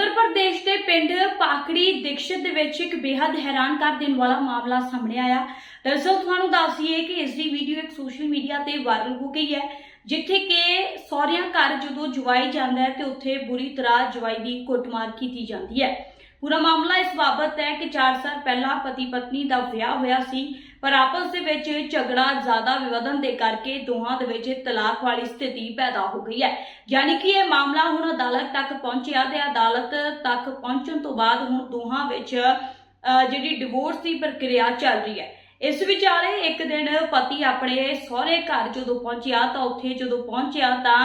ਉੱਤਰ ਪ੍ਰਦੇਸ਼ ਦੇ ਪਿੰਡ ਪਾਕੜੀ ਦਿਕਸ਼ਿਤ ਦੇ ਵਿੱਚ ਇੱਕ ਬੇहद ਹੈਰਾਨ ਕਰ ਦੇਣ ਵਾਲਾ ਮਾਮਲਾ ਸਾਹਮਣੇ ਆਇਆ। ਦਰਅਸਲ ਤੁਹਾਨੂੰ ਦੱਸੀਏ ਕਿ ਇਸ ਦੀ ਵੀਡੀਓ ਇੱਕ ਸੋਸ਼ਲ ਮੀਡੀਆ ਤੇ ਵਾਇਰਲ ਹੋ ਗਈ ਹੈ, ਜਿੱਥੇ ਕਿ ਸਹੁਰਿਆਂ ਘਰ ਜਦੋਂ ਜਵਾਈ ਜਾਂਦਾ ਹੈ ਤੇ ਉੱਥੇ ਬੁਰੀ ਤਰ੍ਹਾਂ ਜਵਾਈ ਦੀ ਕੁੱਟਮਾਰ ਕੀਤੀ ਜਾਂਦੀ ਹੈ। ਪੂਰਾ ਮਾਮਲਾ ਇਸ ਬਾਬਤ ਹੈ ਕਿ 4 ਸਾਲ ਪਹਿਲਾਂ ਪਤੀ ਪਤਨੀ ਦਾ ਵਿਆਹ ਹੋਇਆ ਸੀ, ਪਰ ਆਪਸ ਦੇ ਵਿੱਚ ਝਗੜਾ ਜ਼ਿਆਦਾ ਵਿਵਧਨ ਦੇ ਕਰਕੇ ਦੋਹਾਂ ਦੇ ਵਿੱਚ ਤਲਾਕ ਵਾਲੀ ਸਥਿਤੀ ਪੈਦਾ ਹੋ ਗਈ ਹੈ। ਯਾਨੀ ਕਿ ਇਹ ਮਾਮਲਾ ਹੁਣ ਅਦਾਲਤ ਤੱਕ ਪਹੁੰਚਿਆ ਤੇ ਅਦਾਲਤ ਤੱਕ ਪਹੁੰਚਣ ਤੋਂ ਬਾਅਦ ਹੁਣ ਦੋਹਾਂ ਵਿੱਚ ਜਿਹੜੀ ਡਿਵੋਰਸ ਦੀ ਪ੍ਰਕਿਰਿਆ ਚੱਲ ਰਹੀ ਹੈ। ਇਸ ਵਿਚਾਲੇ ਇੱਕ ਦਿਨ ਪਤੀ ਆਪਣੇ ਸਹੁਰੇ ਘਰ ਜਦੋਂ ਪਹੁੰਚਿਆ ਤਾਂ ਉੱਥੇ ਜਦੋਂ ਪਹੁੰਚਿਆ ਤਾਂ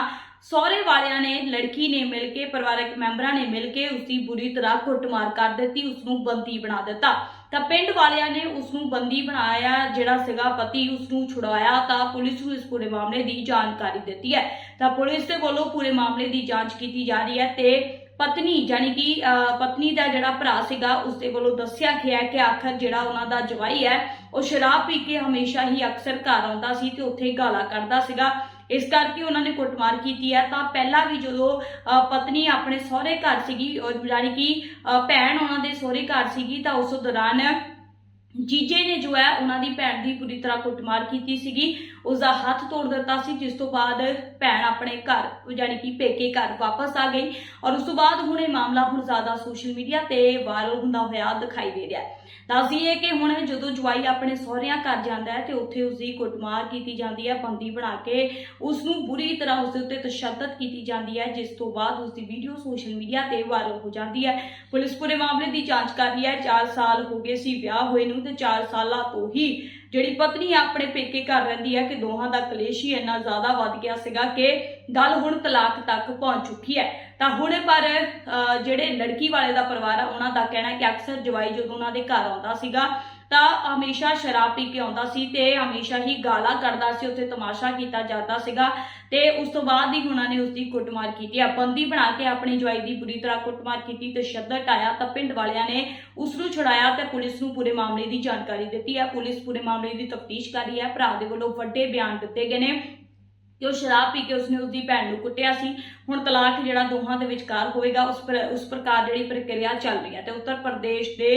ਸਹੁਰੇ ਵਾਲਿਆਂ ਨੇ, ਲੜਕੀ ਨੇ ਮਿਲ ਕੇ, ਪਰਿਵਾਰਕ ਮੈਂਬਰਾਂ ਨੇ ਮਿਲ ਕੇ ਉਸ ਦੀ ਬੁਰੀ ਤਰ੍ਹਾਂ ਕੁੱਟਮਾਰ ਕਰ ਦਿੱਤੀ ਉਸ ਨੂੰ ਬੰਦੀ ਬਣਾ ਦਿੱਤਾ। ਤਾਂ ਪਿੰਡ ਵਾਲਿਆਂ ਨੇ ਉਸ ਨੂੰ ਬੰਦੀ ਬਣਾਇਆ, ਜਿਹੜਾ ਸੀਗਾ ਪਤੀ ਉਸ ਨੂੰ ਛੁਡਾਇਆ ਤਾਂ ਪੁਲਿਸ ਨੂੰ ਇਸ ਪੂਰੇ ਮਾਮਲੇ ਦੀ ਜਾਣਕਾਰੀ ਦਿੱਤੀ ਹੈ। ਤਾਂ ਪੁਲਿਸ ਦੇ ਵੱਲੋਂ ਪੂਰੇ ਮਾਮਲੇ ਦੀ ਜਾਂਚ ਕੀਤੀ ਜਾ ਰਹੀ ਹੈ ਤੇ ਪਤਨੀ ਯਾਨੀ ਕਿ ਪਤਨੀ ਦਾ ਜਿਹੜਾ ਭਰਾ ਸੀਗਾ ਉਸ ਦੇ ਵੱਲੋਂ ਦੱਸਿਆ ਗਿਆ ਕਿ ਆਖਰ ਜਿਹੜਾ ਉਹਨਾਂ ਦਾ ਜਵਾਈ ਹੈ, ਉਹ ਸ਼ਰਾਬ ਪੀ ਕੇ ਹਮੇਸ਼ਾ ਹੀ ਅਕਸਰ ਘਰ ਆਉਂਦਾ ਸੀ ਤੇ ਉੱਥੇ ਗਾਲਾਂ ਕੱਢਦਾ ਸੀਗਾ। ਇਸ ਕਰਕੇ ਉਹਨਾਂ ਨੇ ਕੁੱਟਮਾਰ ਕੀਤੀ ਹੈ ਤਾਂ ਪਹਿਲਾਂ ਵੀ ਜਦੋਂ ਪਤਨੀ ਆਪਣੇ ਸਹੁਰੇ ਘਰ ਸੀਗੀ ਔਰ ਯਾਨੀ ਕਿ ਭੈਣ ਉਹਨਾਂ ਦੇ ਸਹੁਰੇ ਘਰ ਸੀਗੀ, ਤਾਂ ਉਸ ਦੌਰਾਨ ਜੀਜੇ ਨੇ ਜੋ ਹੈ ਉਹਨਾਂ ਦੀ ਭੈਣ ਦੀ ਪੂਰੀ ਤਰ੍ਹਾਂ ਕੁੱਟਮਾਰ ਕੀਤੀ ਸੀਗੀ। ਉਸ ਦਾ ਹੱਥ ਤੋੜ ਦਿੱਤਾ ਸੀ, ਜਿਸ ਤੋਂ ਬਾਅਦ ਭੈਣ ਆਪਣੇ ਘਰ, ਯਾਨੀ ਕਿ ਪੇਕੇ ਘਰ ਵਾਪਸ ਆ ਗਈ ਔਰ ਉਸ ਤੋਂ ਬਾਅਦ ਹੁਣ ਇਹ ਮਾਮਲਾ ਹੁਣ ਜ਼ਿਆਦਾ ਸੋਸ਼ਲ ਮੀਡੀਆ ਤੇ ਵਾਇਰਲ ਹੁੰਦਾ ਹੋਇਆ ਦਿਖਾਈ ਦੇ ਰਿਹਾ ਹੈ। ਦੱਸਦੀਏ ਕਿ ਹੁਣ ਜਦੋਂ ਜਵਾਈ ਆਪਣੇ ਸਹੁਰਿਆਂ ਘਰ ਜਾਂਦਾ ਹੈ ਤੇ ਉੱਥੇ ਉਸ ਦੀ ਕੁੱਟਮਾਰ ਕੀਤੀ ਜਾਂਦੀ ਹੈ, ਬੰਦੀ ਬਣਾ ਕੇ ਉਸ ਨੂੰ ਬੁਰੀ ਤਰ੍ਹਾਂ ਉਸ ਦੇ ਉੱਤੇ ਤਸ਼ੱਦਦ ਕੀਤੀ ਜਾਂਦੀ ਹੈ, ਜਿਸ ਤੋਂ ਬਾਅਦ ਉਸ ਦੀ ਵੀਡੀਓ ਸੋਸ਼ਲ ਮੀਡੀਆ ਤੇ ਵਾਇਰਲ ਹੋ ਜਾਂਦੀ ਹੈ। ਪੁਲਿਸ ਪੂਰੇ ਮਾਮਲੇ ਦੀ ਜਾਂਚ ਕਰ ਰਹੀ ਹੈ। 4 ਸਾਲ ਹੋ ਗਏ ਸੀ ਵਿਆਹ ਹੋਏ ਨੂੰ। ਤੇ 4 ਸਾਲਾਂ ਤੋਂ ਹੀ ਜਿਹੜੀ ਪਤਨੀ ਆਪਣੇ ਪੇਕੇ ਘਰ ਰਹਿੰਦੀ ਹੈ ਕਿ ਦੋਹਾਂ ਦਾ ਕਲੇਸ਼ ਹੀ ਇੰਨਾ ਜ਼ਿਆਦਾ ਵੱਧ ਗਿਆ ਸੀਗਾ ਕਿ ਗੱਲ ਹੁਣ ਤਲਾਕ ਤੱਕ ਪਹੁੰਚ ਚੁੱਕੀ ਹੈ। ਤਾਂ ਹੁਣ ਪਰ ਅਹ, ਜਿਹੜੇ ਲੜਕੀ ਵਾਲੇ ਦਾ ਪਰਿਵਾਰ ਆ ਉਹਨਾਂ ਦਾ ਕਹਿਣਾ ਕਿ ਅਕਸਰ ਜਵਾਈ ਜਦੋਂ ਉਹਨਾਂ ਦੇ ਘਰ ਆਉਂਦਾ ਸੀਗਾ ਤਾਂ ਹਮੇਸ਼ਾ ਸ਼ਰਾਬ ਪੀ ਕੇ ਆਉਂਦਾ ਸੀ ਤੇ ਹਮੇਸ਼ਾ ਹੀ ਗਾਲਾਂ ਕੱਢਦਾ ਸੀ, ਉੱਥੇ ਤਮਾਸ਼ਾ ਕੀਤਾ ਜਾਂਦਾ ਸੀਗਾ ਤੇ ਉਸ ਤੋਂ ਬਾਅਦ ਹੀ ਉਹਨਾਂ ਨੇ ਉਸ ਦੀ ਕੁੱਟਮਾਰ ਕੀਤੀ। ਆ ਬੰਦੀ ਬਣਾ ਕੇ ਆਪਣੀ ਜਵਾਈ ਦੀ ਬੁਰੀ ਤਰ੍ਹਾਂ ਕੁੱਟਮਾਰ ਕੀਤੀ ਤੇ ਸ਼ੱਦਤ ਆਇਆ ਤਾਂ ਪਿੰਡ ਵਾਲਿਆਂ ਨੇ ਉਸ ਨੂੰ ਛੁਡਾਇਆ ਤੇ ਪੁਲਿਸ ਨੂੰ ਪੂਰੇ ਮਾਮਲੇ ਦੀ ਜਾਣਕਾਰੀ ਦਿੱਤੀ। ਹੈ ਪੁਲਿਸ ਪੂਰੇ ਮਾਮਲੇ ਦੀ ਤਫਤੀਸ਼ ਕਰ ਰਹੀ ਹੈ। ਭਰਾ ਦੇ ਵੱਲੋਂ ਵੱਡੇ ਬਿਆਨ ਦਿੱਤੇ ਗਏ ਨੇ। ਕਿ ਉਹ ਸ਼ਰਾਬ ਪੀ ਕੇ ਉਸਨੇ ਉਸਦੀ ਭੈਣ ਨੂੰ ਕੁੱਟਿਆ ਸੀ। ਹੁਣ ਤਲਾਕ ਜਿਹੜਾ ਦੋਹਾਂ ਦੇ ਵਿਚਕਾਰ ਹੋਏਗਾ, ਉਸ ਪਰ, ਉਸ ਪ੍ਰਕਾਰ ਜਿਹੜੀ ਪ੍ਰਕਿਰਿਆ ਚੱਲ ਰਹੀ ਹੈ। ਤੇ ਉੱਤਰ ਪ੍ਰਦੇਸ਼ ਦੇ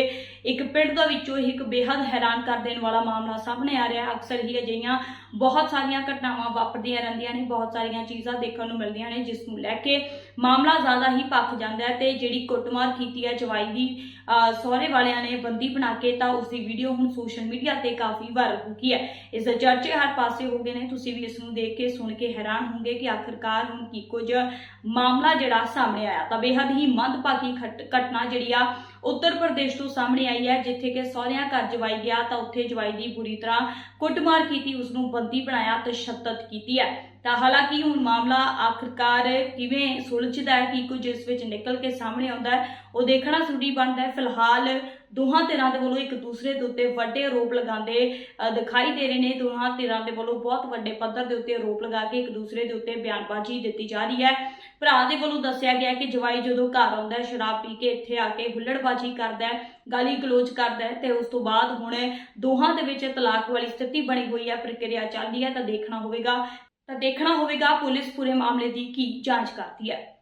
ਇੱਕ ਪਿੰਡ ਦੇ ਵਿੱਚੋਂ ਹੀ ਇੱਕ ਬੇहद ਹੈਰਾਨ ਕਰ ਦੇਣ ਵਾਲਾ ਮਾਮਲਾ ਸਾਹਮਣੇ ਆ ਰਿਹਾ ਅਕਸਰ ਹੀ ਅਜਿਹੀਆਂ ਬਹੁਤ ਸਾਰੀਆਂ ਘਟਨਾਵਾਂ ਵਾਪਰਦੀਆਂ ਰਹਿੰਦੀਆਂ ਨੇ। ਬਹੁਤ ਸਾਰੀਆਂ ਚੀਜ਼ਾਂ ਦੇਖਣ ਨੂੰ ਮਿਲਦੀਆਂ ਨੇ, ਜਿਸ ਨੂੰ ਲੈ ਕੇ ਮਾਮਲਾ ਜ਼ਿਆਦਾ ਹੀ ਭੱਖ ਜਾਂਦਾ ਹੈ ਤੇ ਜਿਹੜੀ ਕੁੱਟਮਾਰ ਕੀਤੀ ਹੈ ਜਵਾਈ ਦੀ ਸਹੁਰੇ ਵਾਲਿਆਂ ਨੇ ਬੰਦੀ ਬਣਾ ਕੇ ਤਾਂ ਉਸ ਦੀ ਵੀਡੀਓ ਹੁਣ ਸੋਸ਼ਲ ਮੀਡੀਆ ਤੇ ਕਾਫੀ ਵਾਇਰਲ ਹੋ ਗਈ ਹੈ। ਇਸ ਦੇ ਚਰਚੇ ਹਰ ਪਾਸੇ ਹੋ ਗਏ ਨੇ। ਤੁਸੀਂ ਵੀ ਇਸ ਨੂੰ ਦੇਖ ਕੇ ਸੁਣ ਕੇ ਹੈਰਾਨ ਹੋਵੋਗੇ ਕਿ ਆਖਰਕਾਰ ਹੁਣ ਕੀ ਕੁਝ ਮਾਮਲਾ ਜਿਹੜਾ ਸਾਹਮਣੇ ਆਇਆ। ਤਾਂ ਬੇहद ਹੀ ਮੰਦਭਾਗੀ ਘਟਨਾ ਜਿਹੜੀ ਆ ਉੱਤਰ ਪ੍ਰਦੇਸ਼ ਤੋਂ ਸਾਹਮਣੇ ਆਈ ਹੈ, ਜਿੱਥੇ ਕਿ ਸਹੁਰਿਆਂ ਘਰ ਜਵਾਈ ਗਿਆ ਤਾਂ ਉੱਥੇ ਜਵਾਈ ਦੀ ਬੁਰੀ ਤਰ੍ਹਾਂ ਕੁੱਟਮਾਰ ਕੀਤੀ ਉਸ ਨੂੰ ਬੰਦੀ ਬਣਾਇਆ ਤੇ ਸ਼ੱਦਤ ਕੀਤੀ ਹੈ। ਤਾਂ ਹਾਲਾਂਕਿ ਹੁਣ ਮਾਮਲਾ ਆਖਰਕਾਰ ਕਿਵੇਂ ਸੁਲਝਦਾ ਹੈ, ਕੀ ਕੁਝ ਇਸ ਵਿੱਚ ਨਿਕਲ ਕੇ ਸਾਹਮਣੇ ਆਉਂਦਾ ਹੈ, ਉਹ ਦੇਖਣਾ ਜ਼ਰੂਰੀ ਬਣਦਾ ਹੈ। ਫਿਲਹਾਲ ਦੋਹਾਂ ਧਿਰਾਂ ਦੇ ਵੱਲੋਂ ਇੱਕ ਦੂਸਰੇ ਦੇ ਉੱਤੇ ਵੱਡੇ ਆਰੋਪ ਲਗਾਉਂਦੇ ਦਿਖਾਈ ਦੇ ਰਹੇ ਨੇ। ਦੋਹਾਂ ਧਿਰਾਂ ਦੇ ਵੱਲੋਂ ਬਹੁਤ ਵੱਡੇ ਪੱਧਰ ਦੇ ਉੱਤੇ ਆਰੋਪ ਲਗਾ ਕੇ ਇੱਕ ਦੂਸਰੇ ਦੇ ਉੱਤੇ ਬਿਆਨਬਾਜ਼ੀ ਦਿੱਤੀ ਜਾ ਰਹੀ ਹੈ। ਭਰਾ ਦੇ ਵੱਲੋਂ ਦੱਸਿਆ ਗਿਆ ਕਿ ਜਵਾਈ ਜਦੋਂ ਘਰ ਆਉਂਦਾ ਹੈ, ਸ਼ਰਾਬ ਪੀ ਕੇ ਇੱਥੇ ਆ ਕੇ ਹੁੱਲੜਬਾਜ਼ੀ ਕਰਦਾ ਹੈ, ਗਾਲੀ ਗਲੋਚ ਕਰਦਾ ਹੈ ਤੇ ਉਸ ਤੋਂ ਬਾਅਦ ਹੁਣ ਦੋਹਾਂ ਦੇ ਵਿੱਚ ਤਲਾਕ ਵਾਲੀ ਸਥਿਤੀ ਬਣੀ ਹੋਈ ਹੈ। ਪ੍ਰਕਿਰਿਆ ਚੱਲਦੀ ਹੈ ਤਾਂ ਦੇਖਣਾ ਹੋਵੇਗਾ। ਤਾਂ ਦੇਖਣਾ ਹੋਵੇਗਾ ਪੁਲਿਸ ਪੂਰੇ ਮਾਮਲੇ ਦੀ ਕੀ ਜਾਂਚ ਕਰਦੀ ਹੈ।